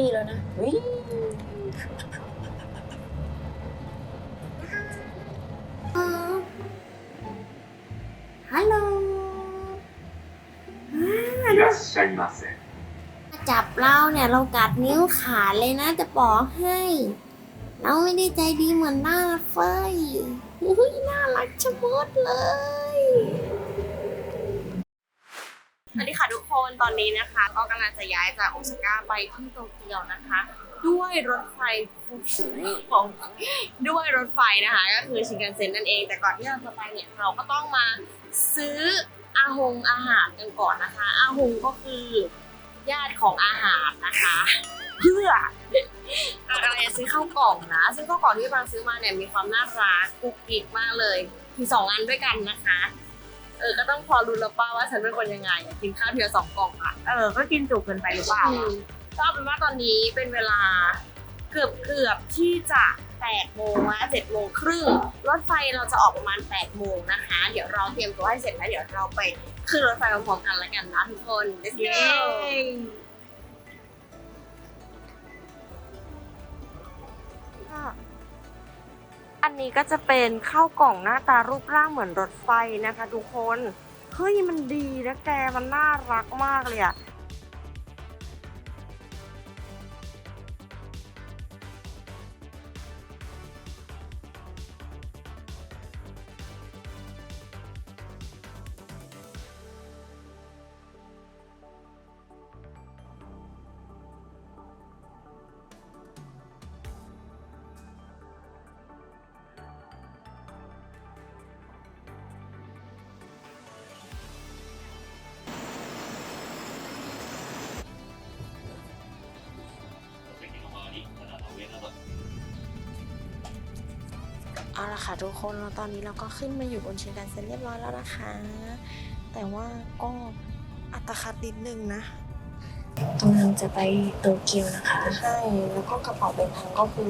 รี่แล้วนะวิ่งฮัลโหลいらっしゃいませจับเราเนี่ยเรากัดนิ้วขาดเลยนะจะบอกให้ เราไม่ได้ใจดีเหมือนหน้าเฟยอุ้ยน่ารักชะมดเลยสวัสดีค่ะทุก นตอนนี้นะคะ ก็กำลังจะย้ายจากโอซาก้าไปที่โตเกียวนะคะ ด้วยรถไฟของด้วยรถไฟนะคะ ก็คือชินคันเซ็นนั่นเอง แต่ก่อนที่เราจะไปเนี่ยเราก็ต้องมาซื้ออาหงอาหารกันก่อนนะคะ อาหงก็คือญาติของอาหารนะคะ เพื่ออะไรซื้อข้าวกล่องนะ ซึ่งข้าวกล่องที่บางซื้อมาเนี่ยมีความน่ารักกุ๊กกิ๊กมากเลยมีสองอันด้วยกันนะคะ เออก็ต้องพอรู้แล้วป้าว่าฉันเป็นคนยังไงอะกินข้าวเทีละสองกล่องอะเออ ก็กินจุกเกินไปหรือเปล่าอืมก็เอาเป็นว่าตอนนี้เป็นเวลาเกือบเกือบที่จะ8โมงละ7โมงครึ่งรถไฟเราจะออกประมาณ8โมงนะคะ เดี๋ยวเราเตรียมตัวให้เสร็จแล้วเดี๋ยวเราไปขึ้นรถไฟพร้อมๆกันแล้วกันนะทุกคน let's เย้ go อันนี้ก็จะเป็นข้าวกล่องหน้าตารูปร่างเหมือนรถไฟนะคะทุกคน เฮ้ยมันดีนะแกมันน่ารักมากเลยอะ เอาละค่ะทุกคนแล้วตอนนี้เราก็ขึ้นมาอยู่บนชินคันเซ็นเรียบร้อยแล้วนะคะ แต่ว่าก็อัตคัดนิดนึงนะกำลังจะไปโตเกียวนะคะ ใช่ แล้วก็กระเป๋าเดินทางก็คือ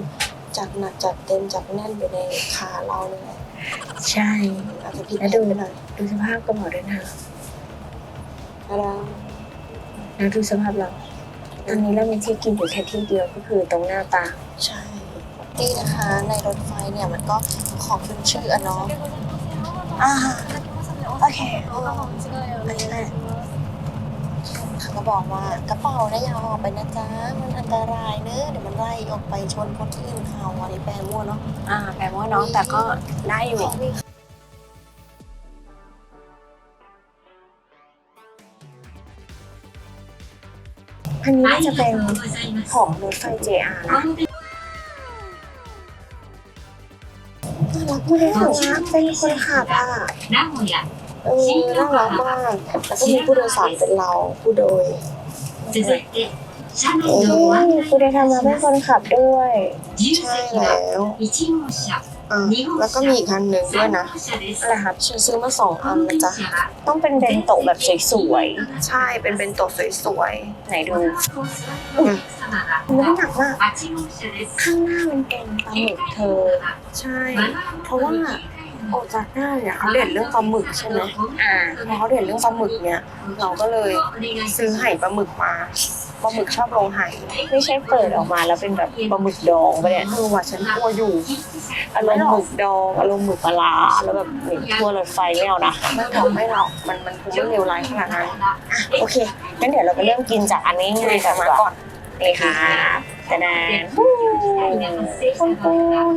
จัดหนักจัดเต็มจัดแน่นอยู่ในขาเราเลยแหละใช่อาจจะผิดแล้วดูไปหน่อยดูสภาพกระเป๋าเดินทางอะไรแล้วดูสภาพเราตอนนี้เรามีที่กินอยู่แค่ที่เดียวก็คือตรงหน้าตา ใช่นี่นะคะ ในรถไฟเนี่ยมันก็ของขึ้นชื่ออะเนาะอ่าโอเคอันนี้แหละเขาก็บอกว่ากระเป๋านะอย่าเอาออกไปนะจ๊ะ มันอันตรายเนอะเดี๋ยวมันไล่ออกไปชนคนอื่นเขาอันนี้แปลมั่วเนาะอ่าแปลว่าน้องแต่ก็ได้อยู่อันนี้น่าจะเป็นของรถไฟ JR นะ ผู้โดยารเป็นคนขับอะนั่งเลยอะเออน่ารักมากแล้วก็มีผู้โดยสารเป็นเราผู้โดยจะเสร็จเอ๊ะผู้โด้ทำมาเป็นคนขับด้วยใช่แล้ว แล้วก็มีอีกอันหนึ่งด้วยนะอะไรคะฉันซื้อมาสองอันนะจ๊ะต้องเป็นเบนโตะแบบสวยๆใช่เป็นเบนโตะสวยๆไหนดูอุ๊มันหนักมากข้างหน้ามันเป็นปลาหมึกเธอ ใช่ เพราะว่าโอจากหน้าเนี่ยเขาเด่นเรื่องปลาหมึกใช่ไหมอ่าพอเขาเด่นเรื่องปลาหมึกเนี่ยเราก็เลยซื้อไห่ปลาหมึกมา ปลาหมึกชอบลงไห่ไม่ใช่เปิดออกมาแล้วเป็นแบบปลาหมึกดองปะเนี่ยเออว่ะฉันกลัวอยู่อารมณ์หมึกดองอารมณ์หมึกปลาร้าแล้วแบบเหม็นทั่วรถไฟไม่เอานะไม่หรอกไม่หรอกมันมันคงไม่เลวร้ายขนาดนั้นโอเคงั้นเดี๋ยวเราไปเริ่มกินจากอันนี้ง่ายๆก่อนดีกว่าเลยค่ะแต่แดนปูนปูน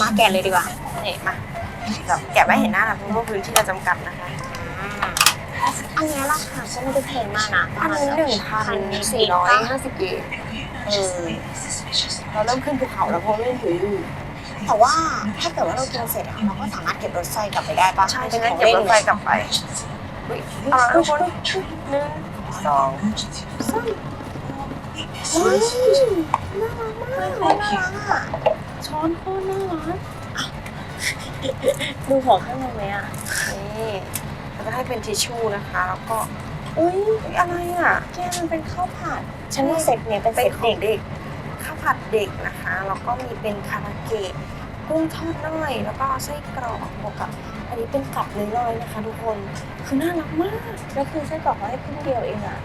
มาแกะเลยดีกว่าเนี่ยมาแบบแกะไม่เห็นหน้านะเพราะว่าพื้นที่เราจำกัดนะคะ อันนี้ราคาก็ไม่ได้แพงมากนะอันนี้หนึ่งพันสี่ร้อยห้าสิบเยนเออเราเริ่มขึ้นภูเขาแล้วเพราะเริ่มหิวอยู่แต่ว่าถ้าเกิดว่าเรากินเสร็จอะเราก็สามารถเก็บรถไฟกลับไปได้ปะใช่เป็ใช่นของเก็บเล่นรถไฟกลับไปอุ๊ยเอาละทุกคนหนึ่งสองสามเฮ้ยน่ารักมากน่ารักอะช้อนโคตรน่ารักดูของข้างในไหมอะนี่ แล้วก็ให้เป็นทิชชู่นะคะ แล้วก็ อุ้ยอะไรอะ แกมันเป็นข้าวผัด ฉันว่าเซ็ตเนี้ยเป็นเป็เซ็นตขอเด็งกเด็กข้าวผัดเด็กนะคะ แล้วก็มีเป็นคาราเกะกุ้งทอดน้อย แล้วก็ไส้กรอกบวกกับอันนี้เป็นกับเนื้อลอยนะคะ ทุกคน คือน่ารักมาก แล้วคือไส้กรอกเขาให้ครึ่งเดียวเองอะ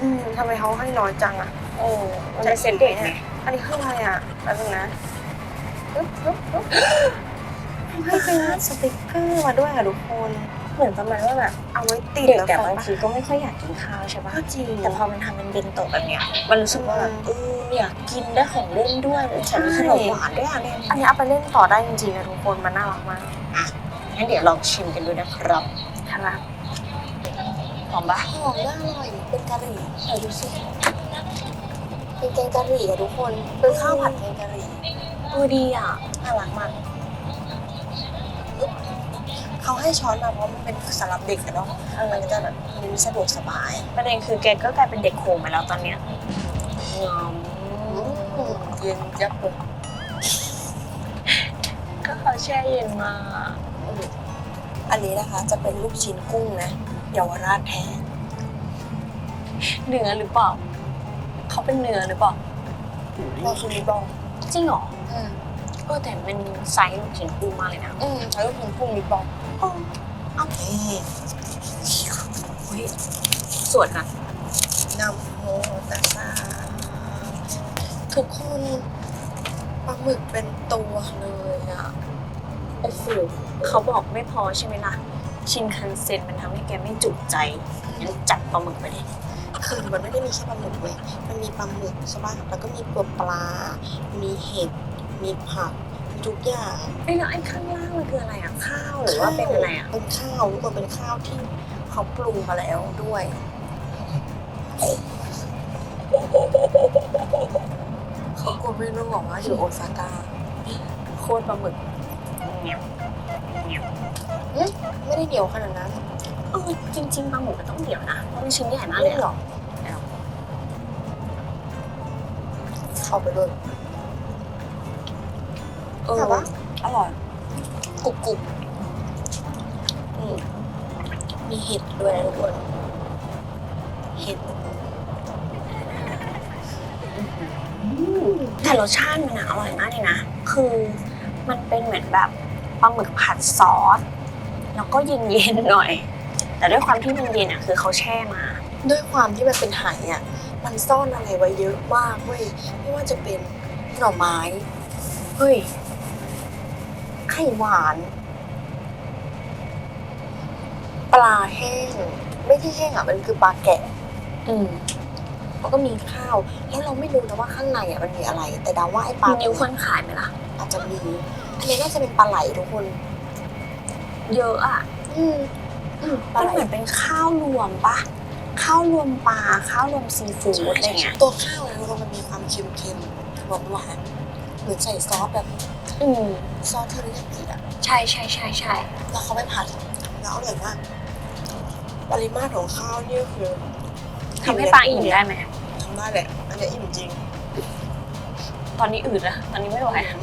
อืมทำไมเขาให้น้อยจังอะ โอ้มันเป็นเซตเด็กไงอันนี้คืออะไรอะแป๊บนึงนะปึ๊บปึ๊บปึ๊บให้เป็นสติกเกอร์มาด้วยอะทุกคน เหมือนประมาณว่าแบบเอาไว้ติดเด็กแล้วแต่ใส่บางปะทีก็ไม่ค่อยอยากกินข้าวใช่ปะก็จริงแต่พอมันทำเป็นเบนโตะแบบเนี้ยมันรู้สึกว่าแบบอืมเอออยากกินได้ของเล่นด้วยแถมมีขนมหวานด้วยอะเนี่ยอันนี้เอาไปเล่นต่อได้จริงๆนะทุกคนมันน่ารักมากงั้นเดี๋ยวลองชิมกันดูนะครับครับหอมปะหอมน่าอร่อยเป็นกะหรี่เออดูสิเป็นแกงกะหรี่อะทุกคนเป็นข้าวผัดแกงกะหรี่เออดีอะน่ารักมาก เขาให้ช้อนมาเพราะมันเป็นสำหรับเด็กอะเนาะมันก็จะแบบมันสะดวกสบายประเด็นคือแกก็กลายเป็นเด็กโขงไปแล้วตอนเนี้ยงอมเย็นยับเลยก็เขาแช่เย็นมาอันนี้นะคะจะเป็นลูกชิ้นกุ้งนะเยาวราชแท้เนื้อหรือเปล่าเขาเป็นเนื้อหรือเปล่าก็คือมีบองจริงเหรออืมเออแต่เป็นไซส์ลูกชิ้นปูมากเลยนะอืมใช้ลูกชิ้นกุ้งมีบอง อ๋อเอาเฮ้เฮ้ยสวดกันนำโมตัสสะทุกคนปลาหมึกเป็นตัวเลยอะโอ้โหเขาบอกไม่พอใช่ไหมล่ะ ชินคันเซ็นมันทำให้แกไม่จุใจงั้นจัดปลาหมึกไปเลยคือมันไม่ได้มีแค่ปลาหมึกเว้ยมันมีปลาหมึกใช่ป่ะแล้วก็มีตัวปลา มีเห็ด มีผักมี ทุกอย่างไอ้แล้วไอ้ข้างล่างมันคืออะไรอะข้าวหรือว่าเป็นอะไรอะเป็นข้าวทุกคนเป็นข้าวที่เขาปรุงมาแล้วด้วย เขากลัวไม่รู้บอกว่าอยู่โอซาก้าโคตรปลาหมึกเงี้ยเงี้ยไม่ได้เหนียวขนาดนั้นเออจริงๆปลาหมึกมันต้องเดี่ยวนะเพราะมันชิ้นใหญ่มากเลยไม่หรอะอกเข้าไปเลย เออแต่ว่า อร่อยกรุบกรุบอืมมีเห็ดด้วยนะทุกคน เห็ดแต่รสชาติมันอะอร่อยมากเลยนะ คือมันเป็นเหมือนแบบปลาหมึกผัดซอส แล้วก็เย็นๆหน่อย แต่ด้วยความที่มันเย็นอะคือเขาแช่มา ด้วยความที่มันเป็นไหอะ มันซ่อนอะไรไว้เยอะมากเว้ย ไม่ว่าจะเป็นหน่อไม้ เฮ้ย ไข่หวาน ปลาแห้ง ไม่ใช่แห้งอะมันคือปลาแกะ อืมแล้วก็มีข้าว แล้วเราไม่รู้นะว่าข้างในอะมันมีอะไร แต่เดาว่าไอ้ปลามีนิ้วคนขายไหมล่ะ อาจจะมีอันนี้น่าจะเป็นปลาไหลทุกคน เยอะอะ อืมอืมปลามันไหลเหมือนเป็นข้าวรวมปะข้าวรวมปลาข้าวรวมซีฟู้ดอะไรเงี้ยตัวข้าวนะทุกคนมันมีความเค็มๆหวานหวานๆเหมือนใส่ซอสแบบ อืมซอสเทอริยากิอะใช่ใช่ใช่ใช่แล้วเขาไปผัดแล้วอร่อยมากปริมาตรของข้าวนี่ก็คือทำให้ปลาอิ่มได้ไหมทำได้แหละอันนี้อิ่มจริง ตอนนี้อืดอะตอนนี้ไม่ไหวอะ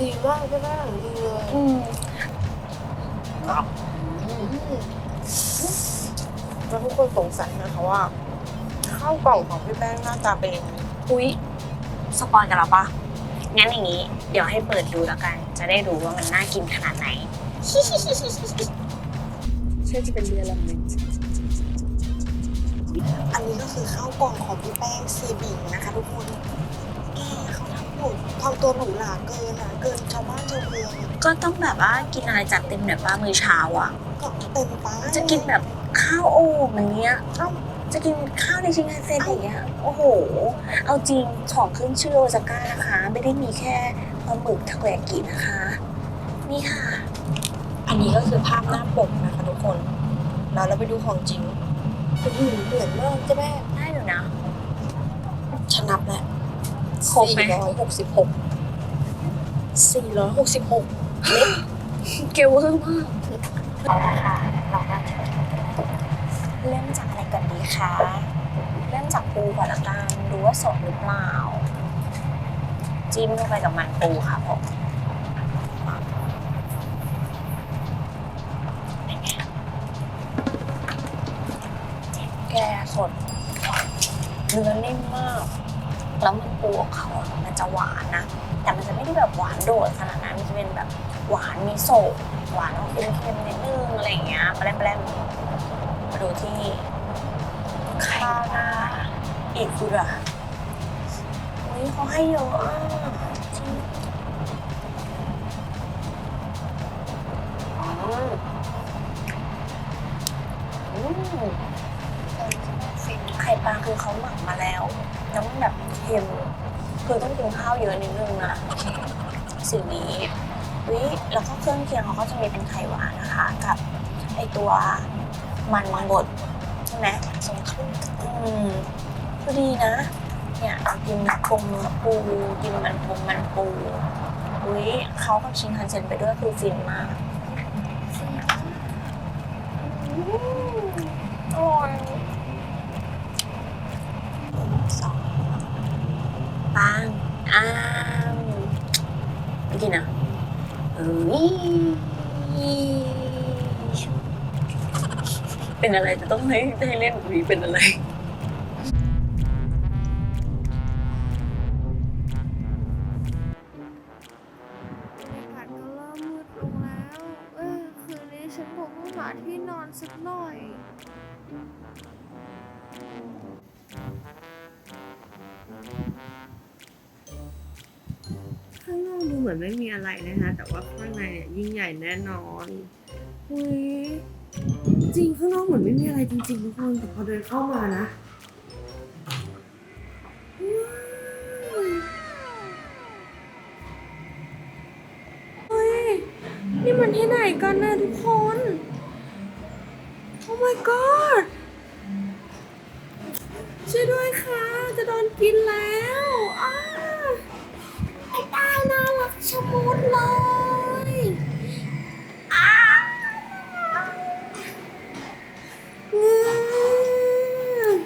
ดีมากใช่ไหมดีเลยอืมแล้วทุกคนสงสัยนะคะว่าข้าวกล่องของพี่แป้งหน้าตาเป็นยังไงอุ้ยสปอยกันแล้วปะ งั้นอย่างนี้ เดี๋ยวให้เปิดดูแล้วกัน จะได้รู้ว่ามันน่ากินขนาดไหนเชื่อจะเป็นเรือลำนึงอันนี้ก็คือข้าวกล่องของพี่แป้งเซบิงนะคะทุกคน แกเขาทำหมดทำตัวหรูหราเกินอะ เกินชาวบ้านชาวเมืองก็ต้องแบบว่ากินอะไรจัดเต็มแบบว่ามื้อเช้าอะก็เต็มไปจะกินแบบข้าวโอ่งอย่างเงี้ยเอ้า จะกินข้าวในชิงไคเซ็นอย่างเงี้ยโอ้โห เอาจริงของขึ้นชื่อโอซาก้านะคะ ไม่ได้มีแค่ปลาหมึกทาโกยากินะคะ นี่ค่ะ อันนี้ก็คือภาพหน้าปกนะคะทุกคน แล้วเราไปดูของจริงอื้อหือเหมือนมากใช่ไหมได้อยู่นะฉันนับแล้วครบไหม สี่ร้อยหกสิบหกสี่ร้อยหกสิบหกเกลเวอร์มาก เอาละค่ะเราก็เริ่มจากอะไรก่อนดี คะ เริ่มจากปูก่อนละกันดูว่าสดหรือเปล่า จิ้มเข้าไปกับมันปูค่ะผมแกสดเนื้อนิ่มมาก แล้วมันปูของเขามันจะหวานนะ แต่มันจะไม่ได้แบบหวานโดดขนาดนั้น มันจะเป็นแบบหวานมิโซะหวานเค็มๆนิดนึงอะไรอย่างเงี้ยแปลมๆมาดูที่ อีกคืออะอุ้ยเขาให้เยอะอะจริงอืมอืมไข่ปลาคือเขาหมักมาแล้วแล้วมันแบบเค็มคือต้องกินข้าวเยอะนิดนึงนะสิ่งนี้วิแล้วก็เครื่องเคียงเขาก็จะมีเป็นไข่หวานนะคะ กับไอตัวมันบด ช่ไหมสมขึ้นอืมก็ดีนะ เนี่ยกินปงปูกินมันปงมันปูอุ้ยเขากับชินคันเซ็นไปด้วยคือฟินมากอืมอร่อยสองปังอ้ามไม่กินอะเอ้ย เป็นอะไรจะต้องให้ให้เล่นวีเป็นอะไร บรรยากาศก็เริ่มมืดลงแล้ว เออคืนนี้ฉันคงต้องหาที่นอนสักหน่อย ข้างนอกดูเหมือนไม่มีอะไรนะคะ แต่ว่าข้างในเนี่ยยิ่งใหญ่แน่นอน อุ้ย จริงข้างนอกเหมือนไม่มีอะไรจริงๆทุกคนแต่พอเดินเข้ามานะเฮ้ยนี่มันที่ไหนกันนะทุกคน โอ้ my god ช่วยด้วยค่ะ จะโดนกินแล้วอ้า ไม่ได้น่ารักชะมุดเลย อืม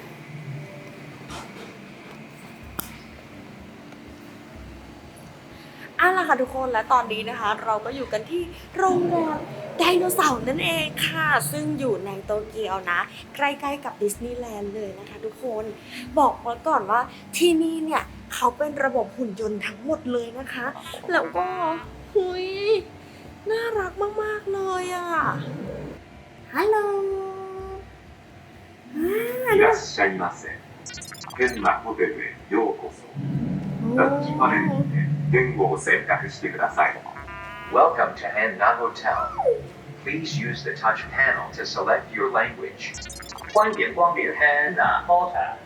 เอาล่ะค่ะทุกคนและตอนนี้นะคะ เราก็อยู่กันที่โรงแรมไดโนเสาร์นั่นเองค่ะ ซึ่งอยู่ในโตเกียวนะ ใกล้ๆกับดิสนีย์แลนด์เลยนะคะทุกคนบอกไว้ก่อนว่าที่นี่เนี่ยเขาเป็นระบบหุ่นยนต์ทั้งหมดเลยนะคะ แล้วก็หุยน่ารักมากๆเลยอ่ะฮัลโหลอ่า いらっしゃいませ。変なホテルへようこそ。ラッキ ーパネルにて言語を選択してください。 Welcome to Hanna Hotel. Please use the touch panel to select your language. 欢迎光临 Hanna Hotel，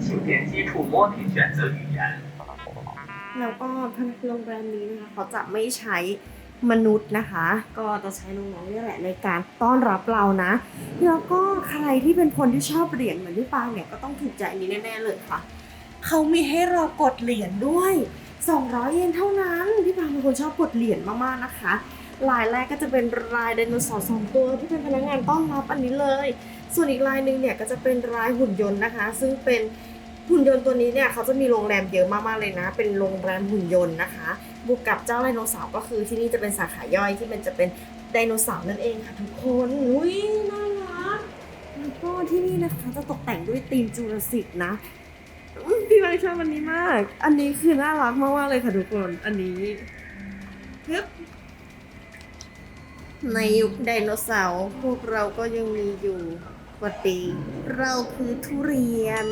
请点击触摸并选择语言。 แล้วก็พนักโรงแรมนี้นะคะเขาจะไม่ใช้มนุษย์นะคะ ก็จะใช้น้องๆนี่แหละในการต้อนรับเรานะ แล้วก็ใครที่เป็นคนที่ชอบเหรียญเหมือนพี่ปางเนี่ยก็ต้องถูกใจอันนี้แน่ๆเลยค่ะ เขามีให้เรากดเหรียญด้วย 200 เยนเท่านั้น พี่ปางเป็นคนชอบกดเหรียญมากๆนะคะลายแรกก็จะเป็นลายไดโนเสาร์สองตัวที่เป็นพนักงานต้อนรับอันนี้เลย ส่วนอีกลายหนึ่งเนี่ยก็จะเป็นลายหุ่นยนต์นะคะ ซึ่งเป็นหุ่นยนต์ตัวนี้เนี่ยเขาจะมีโรงแรมเยอะมากๆเลยนะ เป็นโรงแรมหุ่นยนต์นะคะ บวกกับเจ้าไดโนเสาร์ก็คือที่นี่จะเป็นสาขาย่อยที่มันจะเป็นไดโนเสาร์นั่นเองค่ะทุกคนอุ้ยน่ารักแล้วก็ที่นี่นะคะจะตกแต่งด้วยธีมจูราสสิกนะ พี่บางชอบอันนี้มาก อันนี้คือน่ารักมากๆเลยค่ะทุกคน อันนี้ฮึบในยุคไดโนเสาร์พวกเราก็ยังมีอยู่ปกติเราคือทุเรียน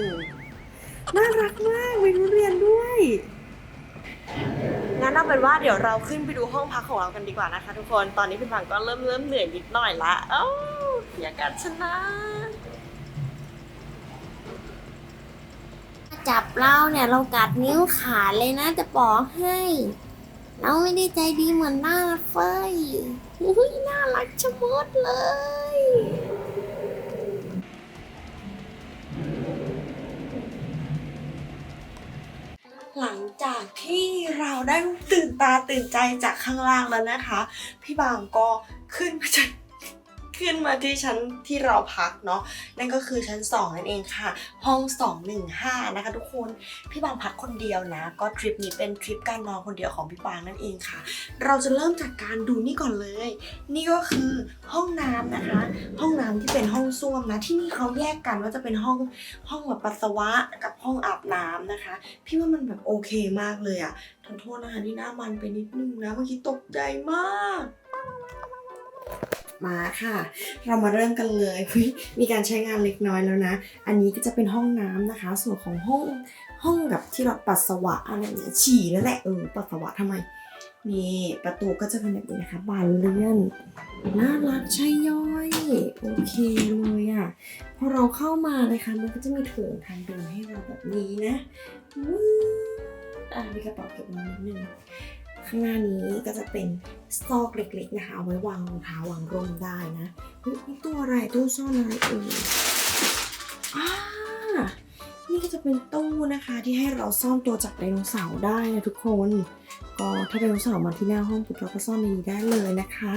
น่ารักมากมีทุเรียนด้วย งั้นเอาเป็นว่าเดี๋ยวเราขึ้นไปดูห้องพักของเรากันดีกว่านะคะทุกคน ตอนนี้พี่ฟังก็เริ่มเริ่มเหนื่อยนิดหน่อยละเอ้าอย่ากัดฉันนะ จับเราเนี่ยเรากัดนิ้วขาดเลยนะจะบอกให้ เราไม่ได้ใจดีเหมือนหน้าเฟยอุ้ยน่ารักชะมดเลย หลังจากที่เราได้ตื่นตาตื่นใจจากข้างล่างแล้วนะคะ พี่บางก็ขึ้นมาจาก ขึ้นมาที่ชั้นที่เราพักเนาะนั่นก็คือชั้น 2 นั่นเองค่ะ ห้อง 215 นะคะทุกคนพี่บางพักคนเดียวนะ ก็ทริปนี้เป็นทริปการนอนคนเดียวของพี่บางนั่นเองค่ะ เราจะเริ่มจากการดูนี่ก่อนเลย นี่ก็คือห้องน้ำนะคะ ห้องน้ำที่เป็นห้องส้วมนะที่นี่เขาแยกกันว่าจะเป็นห้องห้องแบบปัสสาวะกับห้องอาบน้ำนะคะ พี่ว่ามันแบบโอเคมากเลยอะขอโทษนะคะที่หน้ามันไปนิดนึงนะเมื่อกี้ตกใจมาก มาค่ะ เรามาเริ่มกันเลย มีการใช้งานเล็กน้อยแล้วนะ อันนี้ก็จะเป็นห้องน้ำนะคะ ส่วนของห้องห้องแบบที่เราปัสสาวะอะไรเนี่ยฉี่นั่นแหละเออปัสสาวะทำไมนี่ประตูก็จะเป็นแบบนี้นะคะบานเลื่อนน่ารักใช่ย่อย โอเคเลยอะ่ะพอเราเข้ามานะคะมันก็จะมีโถงทางเดินให้เราแบบนี้นะวู้อะมีกระเป๋าเก็บเงินนิดนึง ข้างหน้านี้ก็จะเป็นสตอกเล็กๆนะคะเอาไว้วางรองเท้าวางร่มได้นะเฮ้ยนี่ตัวอะไรตู้ซ่อนอะไรเอ่ยอ่านี่ก็จะเป็นตู้นะคะที่ให้เราซ่อนตัวจากไดโนเสาร์ได้นะทุกคน ก็ถ้าไดโนเสาร์มาที่หน้าห้องปุ๊บเราก็ซ่อนในนี้ได้เลยนะคะ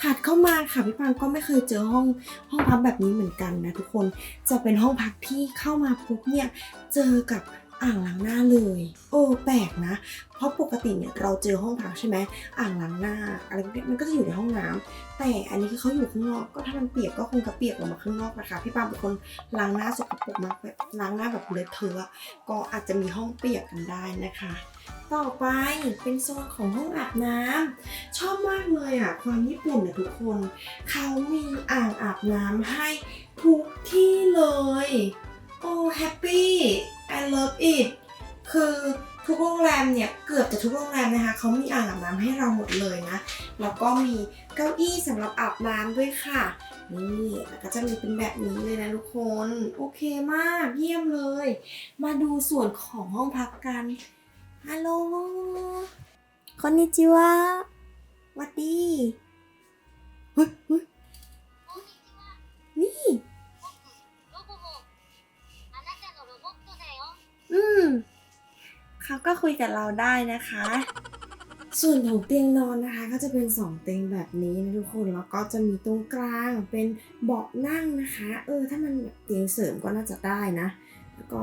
ถัดเข้ามาค่ะพี่ปางก็ไม่เคยเจอห้องห้องพักแบบนี้เหมือนกันนะทุกคนจะเป็นห้องพักที่เข้ามาปุ๊บเนี่ยเจอกับ อ่างล้างหน้าเลย โอ้แปลกนะ เพราะปกติเนี่ยเราเจอห้องพักใช่ไหมอ่างล้างหน้าอะไรพวกนี้มันก็จะอยู่ในห้องน้ำแต่อันนี้คือเขาอยู่ข้างนอกก็ถ้ามันเปียกก็คงจะเปียกออกมาข้างนอกนะคะพี่ปางเป็นคนล้างหน้าสกปรกมากแบบล้างหน้าแบบเลอะเทอะก็อาจจะมีห้องเปียกกันได้นะคะต่อไปเป็นโซนของห้องอาบน้ำชอบมากเลยอะความญี่ปุ่นเนะทุกคนเขามีอ่างอาบน้ำให้ทุกที่เลย โอ้แฮปปี้ I love it คือทุกโรงแรมเนี่ยเกือบจะทุกโรงแรมนะคะเขามีอ่างอาบน้ำให้เราหมดเลยนะแล้วก็มีเก้าอี้สำหรับอาบน้ำด้วยค่ะนี่แล้วก็จะมีเป็นแบบนี้เลยนะทุกคน โอเคมากเยี่ยมเลย มาดูส่วนของห้องพักกันฮัลโหลคอนนิจิวะวัดดีเฮ้ยเฮ้ยนี่ เขาก็คุยกับเราได้นะคะ ส่วนของเตียงนอนนะคะ ก็จะเป็นสองเตียงแบบนี้นะทุกคนแล้วก็จะมีตรงกลางเป็นเบาะนั่งนะคะ เออถ้ามันแบบเตียงเสริมก็น่าจะได้นะแล้วก็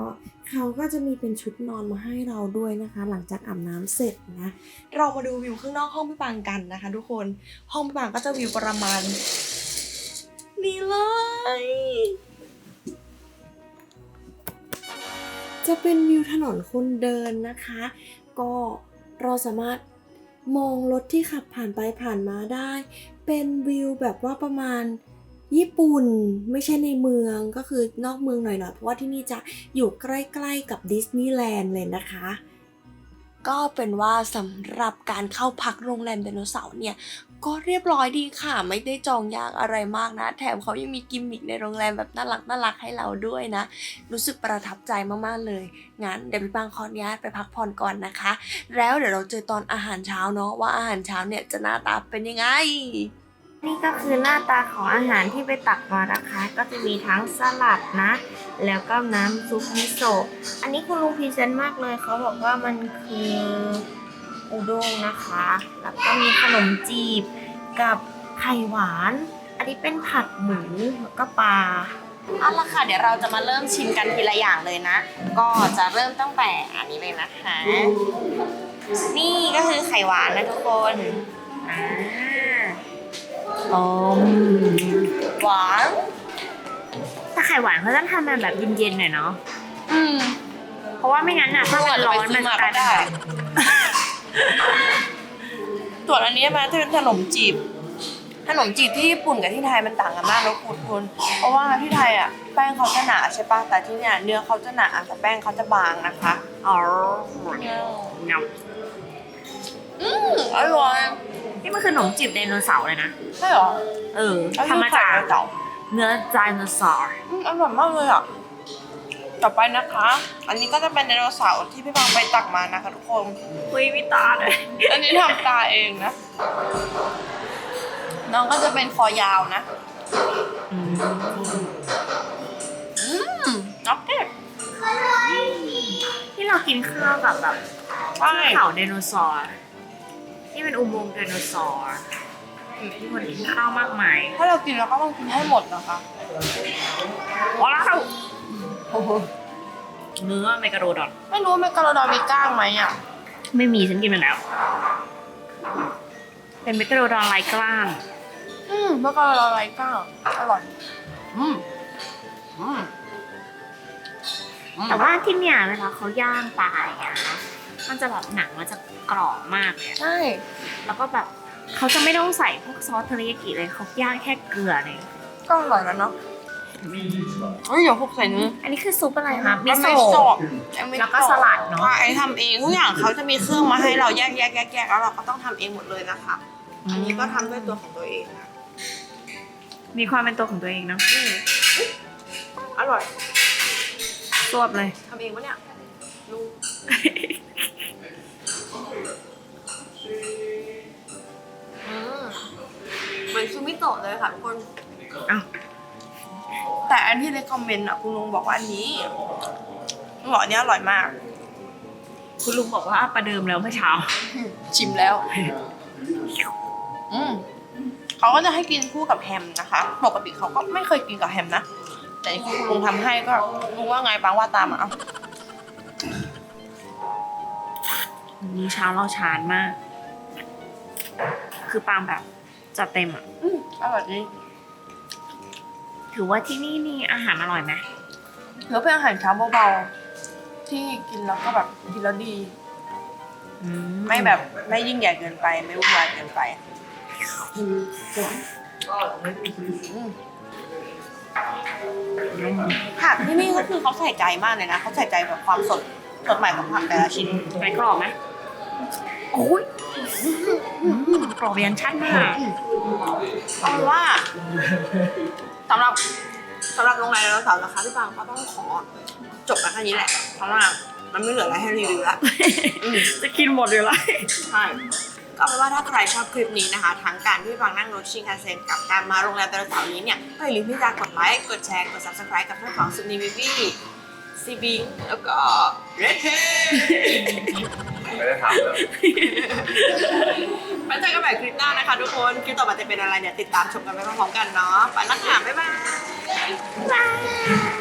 เขาก็จะมีเป็นชุดนอนมาให้เราด้วยนะคะ หลังจากอาบน้ำเสร็จนะ เรามาดูวิวข้างนอกห้องพี่ปางกันนะคะ ทุกคนห้องพี่ปางก็จะวิวประมาณ นี้เลย จะเป็นวิวถนนคนเดินนะคะ ก็เราสามารถมองรถที่ขับผ่านไปผ่านมาได้ เป็นวิวแบบว่าประมาณญี่ปุ่นไม่ใช่ในเมืองก็คือนอกเมืองหน่อยๆเพราะว่าที่นี่จะอยู่ใกล้ๆกับดิสนีย์แลนด์เลยนะคะ ก็เป็นว่าสำหรับการเข้าพักโรงแรมไดโนเสาร์เนี่ยก็เรียบร้อยดีค่ะ ไม่ได้จองยากอะไรมากนะ แถมเขายังมีกิมมิคในโรงแรมแบบน่ารักน่ารักให้เราด้วยนะ รู้สึกประทับใจมากๆเลย งั้นเดี๋ยวพี่ปังขออนุญาตไปพักผ่อนก่อนนะคะ แล้วเดี๋ยวเราเจอตอนอาหารเช้าเนาะว่าอาหารเช้าเนี่ยจะหน้าตาเป็นยังไง นี่ก็คือหน้าตาของอาหารที่ไปตักมานะคะ ก็จะมีทั้งสลัดนะ แล้วก็น้ำซุปมิโซะ อันนี้คุณลุงพรีเซนต์มากเลยเขาบอกว่ามันคืออุด้งนะคะ แล้วก็มีขนมจีบกับไข่หวาน อันนี้เป็นผัดหมูแล้วก็ปลา เอาละค่ะ เดี๋ยวเราจะมาเริ่มชิมกันทีละอย่างเลยนะ ก็จะเริ่มตั้งแต่อันนี้เลยนะคะ นี่ก็คือไข่หวานนะทุกคนอ่า อมหวานแต่ไข่หวานเขาต้องทำมันแบบเย็นๆหน่อยเนาะอืมเพราะว่าไม่งั้นอะถ้ามันร้อนมันจะกลายเป็นแบบส่วนอันนี้มาจะเป็นขนมจีบขนมจีบที่ญี่ปุ่นกับที่ไทยมันต่างกันมากนะคุณคุณเพราะว่าที่ไทยอะแป้งเขาจะหนาใช่ปะแต่ที่เนี่ยเนื้อเขาจะหนาแต่แป้งเขาจะบางนะคะอ๋อเงาอืมอร่อย นี่มันคือขนมจีบไดโนเสาร์เลยนะ ใช่เหรอเออแล้วทำมาจากไข่เต่าเนื้อไดโนเสาร์อืมอร่อยมากเลยอะ ต่อไปนะคะ อันนี้ก็จะเป็นไดโนเสาร์ที่พี่บางไปตักมานะคะทุกคน คุยไม่ตาเลยอันนี้ทำตาเองนะ น้องก็จะเป็นคอยาวนะ อืมอืมน็อกเก็ตที่เรากินข้าวกับแบบใช่เขาไดโนเสาร์ ที่เป็นอุโมงค์ไดโนเสาร์ที่คนกินข้าวมากมายถ้าเรากินเราก็ต้องกินให้หมดนะคะว้าวเนื้อเมกะโรดอน ไม่รู้ว่าเมกาโลดอนมีก้างไหมอะ ไม่มีฉันกินไปแล้ว เป็นเมกะโรดอนไร้กล้าง อืมเมกาโลดอนไรก้างอร่อย อืมอืมแต่ว่าที่เนี่ยเวลาเขาย่างปลาอย่างเงี้ยนะมันจะแบบหนังมันจะ กรอบมากเลยอะใช่ แล้วก็แบบเขาจะไม่ต้องใส่พวกซอสเทอริยากิเลยเขาย่างแค่เกลือเลยก็อร่อยแล้วเนาะเฮ้ยอย่าพกใส่เนื้ออันนี้คือซุปอะไรคะมิมิโซโซะะแล้วก็สลัดเนอะใช่ทำเองทุกอย่างเขาจะมีเครื่องมาให้เราแยกแยกแยกแยกแล้วเราก็ต้องทำเองหมดเลยนะคะ อันนี้ก็ทำด้วยตัวของตัวเองนะมีความเป็นตัวของตัวเองเนาะอืมอร่อยสวบเลยทำเองปะเนี่ยลูก อืมเหมือนซูมิโตะเลยค่ะทุกคน อ้าวแต่อันที่ในคอมเมนต์อะคุณลุงบอกว่าอันนี้ลุงบอกอันนี้อร่อยมาก คุณลุงบอกว่าประเดิมแล้วเมื่อเช้า ชิมแล้ว อืมเขาก็จะให้กินคู่กับแฮมนะคะ ปกติเขาก็ไม่เคยกินกับแฮมนะ แต่นี่คุณลุงทำให้ก็ลุงว่าไงบางว่าตามอะเอา นนี้เช้าเราชานมาก คือปางแบบจัดเต็มอะอืมอร่อยดีถือว่าที่นี่นี่อาหารอร่อยไหมถือว่าเป็นอาหารเช้าเบาๆที่กินแล้วก็แบบกินแล้วดี อืไม่แบบไม่ยิ่งใหญ่เกินไป ไม่วุ่นวายเกินไปอืมผักที่นี่ก็คือเขาใส่ใจมากเลยนะเขาใส่ใจแบบความสดสดใหม่ของผักแต่ละชิ้นไหนกรอบไหม โอ้ยกรอบยันชั้นมากเอาเป็นว่าสำหรับสำหรับโรงแรมเราสาวราคาที่บางก็ต้องขอจบกันแค่นี้แหละ เพราะว่ามันไม่เหลืออะไรให้รีวิวแล้วจะกินหมดอยู่แล้วใช่ก็เป็นว่าถ้าใครชอบคลิปนี้นะคะทั้งการที่ฟังนั่งรถชิงคันเซ็นกับการมาโรงแรมแต่ละเสาร์นี้เนี่ยก็อย่าลืมที่จะกดไลค์กดแชร์กด subscribe กับช่องของสุนีวิวี่ซีบิงแล้วก็เรดเท ไม่ได้ทำเลยไปเจอกันใหม่คลิปหน้านะคะทุกคน คลิปต่อไปจะเป็นอะไรเนี่ยติดตามชมกันไปพร้อมๆกันเนาะ ไปแล้วค่ะบ๊ายบายบาย